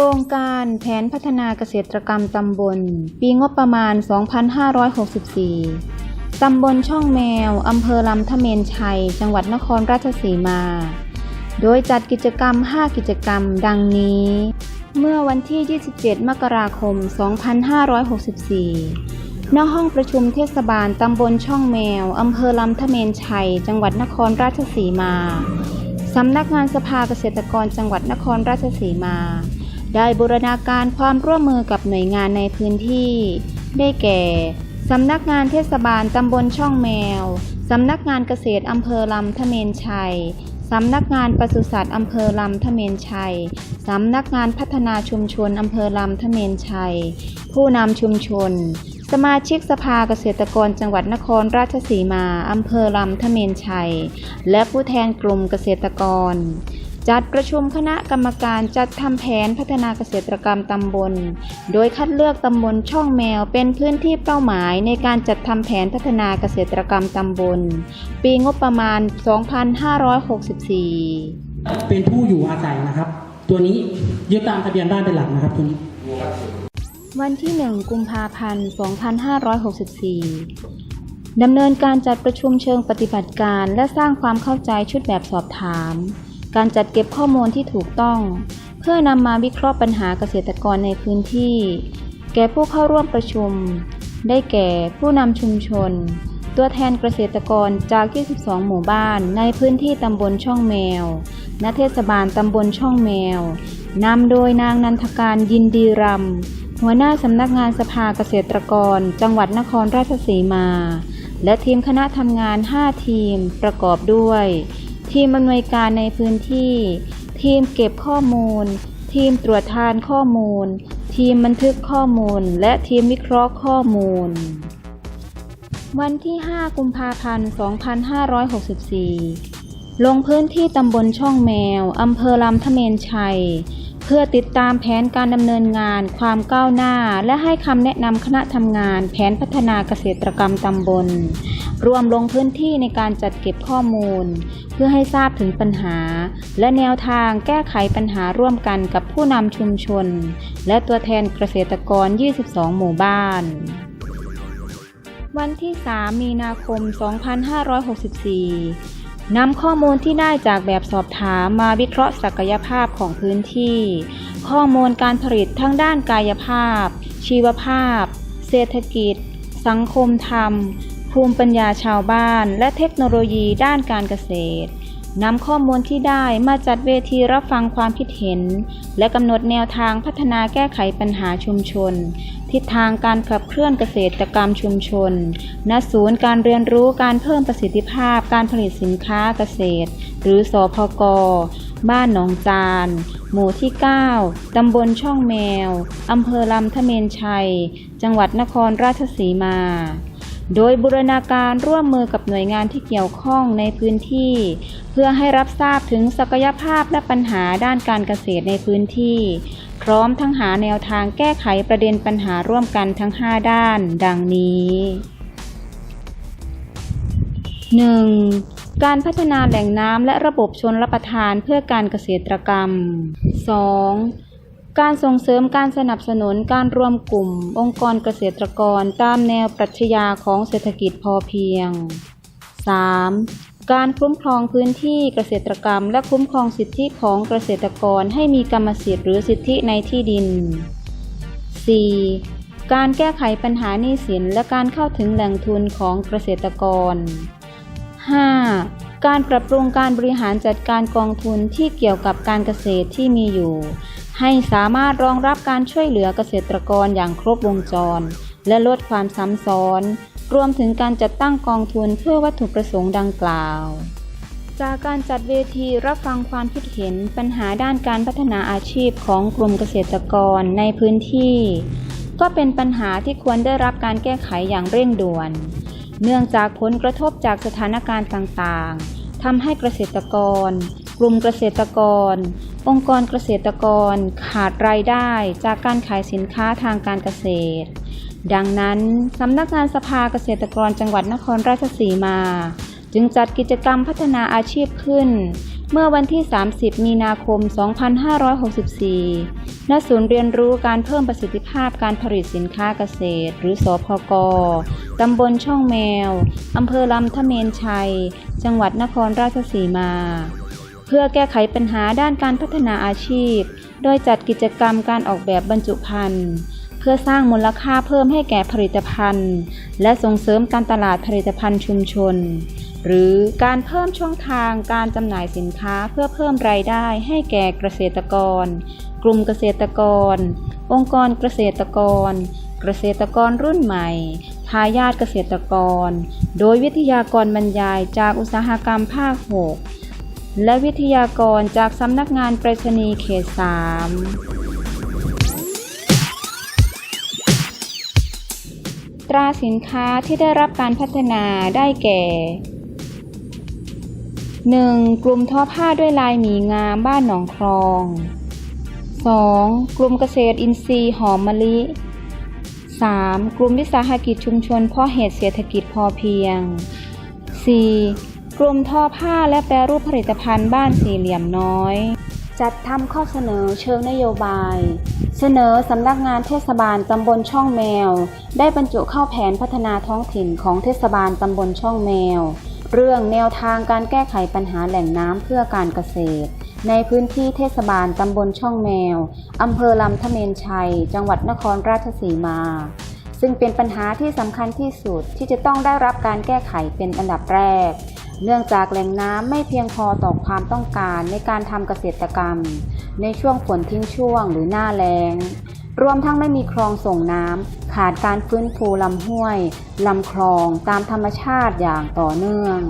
ครงการแผนพัฒนาเกษตรกรรมตำบล ปีงบประมาณ 2564 ตำบลช่องแมว อำเภอลำทะเมนชัย จังหวัดนครราชสีมา โดยจัดกิจกรรม 5 กิจกรรม ดังนี้ เมื่อวันที่ 27 มกราคม 2564 ณ ห้องประชุมเทศบาลตำบลช่องแมว อำเภอลำทะเมนชัย จังหวัดนครราชสีมา สำนักงานสภาเกษตรกรจังหวัดนครราชสีมา ได้บูรณาการความร่วมมือกับหน่วยงานในพื้นที่ ได้แก่ สำนักงานเทศบาลตำบลช่องแมว สำนักงานเกษตรอำเภอลำทะเมนชัย สำนักงานปศุสัตว์อำเภอลำทะเมนชัย สำนักงานพัฒนาชุมชนอำเภอลำทะเมนชัย ผู้นำชุมชน สมาชิกสภาเกษตรกรจังหวัดนครราชสีมาอำเภอลำทะเมนชัย และผู้แทนกลุ่มเกษตรกร จัดประชุมคณะกรรมการจัดทำแผนพัฒนาเกษตรกรรมตำบล โดยคัดเลือกตำบลช่องแมวเป็นพื้นที่เป้าหมายในการจัดทำแผนพัฒนาเกษตรกรรมตำบล ปีงบประมาณ 2564 เป็นผู้อยู่อาศัยนะครับ ตัวนี้ยึดตามทะเบียนบ้านเป็นหลักนะครับตัวนี้วันที่ 1 กุมภาพันธ์ 2564 ดำเนินการจัดประชุมเชิงปฏิบัติการและสร้างความเข้าใจชุดแบบสอบถาม การจัดเก็บข้อมูลที่ถูกต้อง เพื่อนำมาวิเคราะห์ปัญหาเกษตรกรในพื้นที่ แก่ผู้เข้าร่วมประชุม ได้แก่ผู้นำชุมชน ตัวแทนเกษตรกรจาก 22 หมู่บ้าน ในพื้นที่ตำบลช่องแมวณเทศบาลตำบลช่องแมวนำโดยนางนันทการยินดีรำหัวหน้าสำนักงานสภาเกษตรกร จังหวัดนครราชสีมา และทีมคณะทำงาน 5 ทีมประกอบด้วย ทีมอำนวยการในพื้นที่ ทีมเก็บข้อมูล ทีมตรวจทานข้อมูล ทีมบันทึกข้อมูล และทีมวิเคราะห์ข้อมูล วันที่ 5 กุมภาพันธ์ 2564 ลงพื้นที่ตำบลช่องแมว อำเภอลำทะเมนชัย พื่อติดตามแผนการดำเนินงาน ความก้าวหน้า และให้คำแนะนำคณะทำงาน แผนพัฒนาเกษตรกรรมตำบล รวมลงพื้นที่ในการจัดเก็บข้อมูล เพื่อให้ทราบถึงปัญหา และแนวทางแก้ไขปัญหาร่วมกันกับผู้นำชุมชน และตัวแทนเกษตรกร 22 หมู่บ้านวันที่ 3 มีนาคม 2564 นำข้อมูลที่ได้จากแบบสอบถามมาวิเคราะห์ศักยภาพของพื้นที่ ข้อมูลการผลิตทั้งด้านกายภาพ ชีวภาพ เศรษฐกิจ สังคมธรรม ภูมิปัญญาชาวบ้าน และเทคโนโลยีด้านการเกษตร นำข้อมูลที่ได้มาจัดเวทีรับฟังความคิดเห็น และกำหนดแนวทางพัฒนาแก้ไขปัญหาชุมชน ทิศทางการขับเคลื่อนเกษตรกรรมชุมชน ณ ศูนย์การเรียนรู้การเพิ่มประสิทธิภาพการผลิตสินค้าเกษตร หรือสอพกบ้านหนองจาน หมู่ที่ 9 ตำบลช่องแมว อำเภอลำทะเมนชัย จังหวัดนครราชสีมา โดยบูรณาการร่วมมือกับหน่วยงานที่เกี่ยวข้องในพื้นที่ เพื่อให้รับทราบถึงศักยภาพและปัญหาด้านการเกษตรในพื้นที่ พร้อมทั้งหาแนวทางแก้ไขประเด็นปัญหาร่วมกันทั้ง 5 ด้าน ดังนี้ 1. การพัฒนาแหล่งน้ำและระบบชนรับประทานเพื่อการเกษตรกรรม 2. การส่งเสริมการสนับสนุนการรวมกลุ่ม องค์กรเกษตรกรตามแนวปรัชญาของเศรษฐกิจพอเพียง 3. การคุ้มครองพื้นที่เกษตรกรรม และคุ้มครองสิทธิของเกษตรกรให้มีกรรมสิทธิ์หรือสิทธิในที่ดิน 4. การแก้ไขปัญหาหนี้สินและการเข้าถึงแหล่งทุนของเกษตรกร 5. การปรับปรุงการบริหารจัดการกองทุนที่เกี่ยวกับการเกษตรที่มีอยู่ ให้สามารถรองรับการช่วยเหลือเกษตรกรอย่างครบวงจร และลดความซ้ำซ้อน รวมถึงการจัดตั้งกองทุนเพื่อวัตถุประสงค์ดังกล่าว จากการจัดเวทีรับฟังความคิดเห็นปัญหาด้านการพัฒนาอาชีพของกลุ่มเกษตรกรในพื้นที่ ก็เป็นปัญหาที่ควรได้รับการแก้ไขอย่างเร่งด่วน เนื่องจากผลกระทบจากสถานการณ์ต่างๆทำให้เกษตรกร กลุ่มเกษตรกร องค์กรเกษตรกรขาดรายได้จากการขายสินค้าทางการเกษตร ดังนั้นสำนักงานสภาเกษตรกรจังหวัดนครราชสีมา จึงจัดกิจกรรมพัฒนาอาชีพขึ้น เมื่อวันที่ 30 มีนาคม 2564 ณ ศูนย์เรียนรู้การเพิ่มประสิทธิภาพการผลิตสินค้าเกษตร หรือสพกตำบลช่องแมว อำเภอลำทะเมนชัย จังหวัดนครราชสีมา เพื่อแก้ไขปัญหาด้านการพัฒนาอาชีพ โดยจัดกิจกรรมการออกแบบบรรจุภัณฑ์เพื่อสร้างมูลค่าเพิ่มให้แก่ผลิตภัณฑ์ และส่งเสริมการตลาดผลิตภัณฑ์ชุมชน หรือการเพิ่มช่องทางการจำหน่ายสินค้าเพื่อเพิ่มรายได้ให้แก่เกษตรกร กลุ่มเกษตรกร องค์กรเกษตรกร เกษตรกรรุ่นใหม่ทายาทเกษตรกร โดยวิทยากรบรรยายจากอุตสาหกรรมภาค 6 และวิทยากรจากสำนักงานไปรษณีย์เขต 3 ตราสินค้าที่ได้รับการพัฒนาได้แก่ 1. กลุ่มทอผ้าด้วยลายหมีงามบ้านหนองคลอง 2. กลุ่มเกษตรอินทรีย์หอมมะลิ 3. กลุ่มวิสาหกิจชุมชนเพ่อเหตุเศรษฐกิจพอเพียง 4. กลุ่มทอผ้าและแปรรูปผลิตภัณฑ์บ้านสี่เหลี่ยมน้อย จัดทำข้อเสนอเชิงนโยบาย เสนอสำนักงานเทศบาลตำบลช่องแมว ได้บรรจุเข้าแผนพัฒนาท้องถิ่นของเทศบาลตำบลช่องแมว เรื่องแนวทางการแก้ไขปัญหาแหล่งน้ำเพื่อการเกษตร ในพื้นที่เทศบาลตำบลช่องแมวอำเภอลำทะเมนชัย จังหวัดนครราชสีมาซึ่งเป็นปัญหาที่สำคัญที่สุดที่จะต้องได้รับการแก้ไขเป็นอันดับแรก เนื่องจากแหล่งน้ำไม่เพียงพอต่อความต้องการในการทำเกษตรกรรม ในช่วงฝนทิ้งช่วงหรือหน้าแล้ง รวมทั้งไม่มีคลองส่งน้ำขาดการฟื้นฟูลำห้วยลำคลองตามธรรมชาติอย่างต่อเนื่อง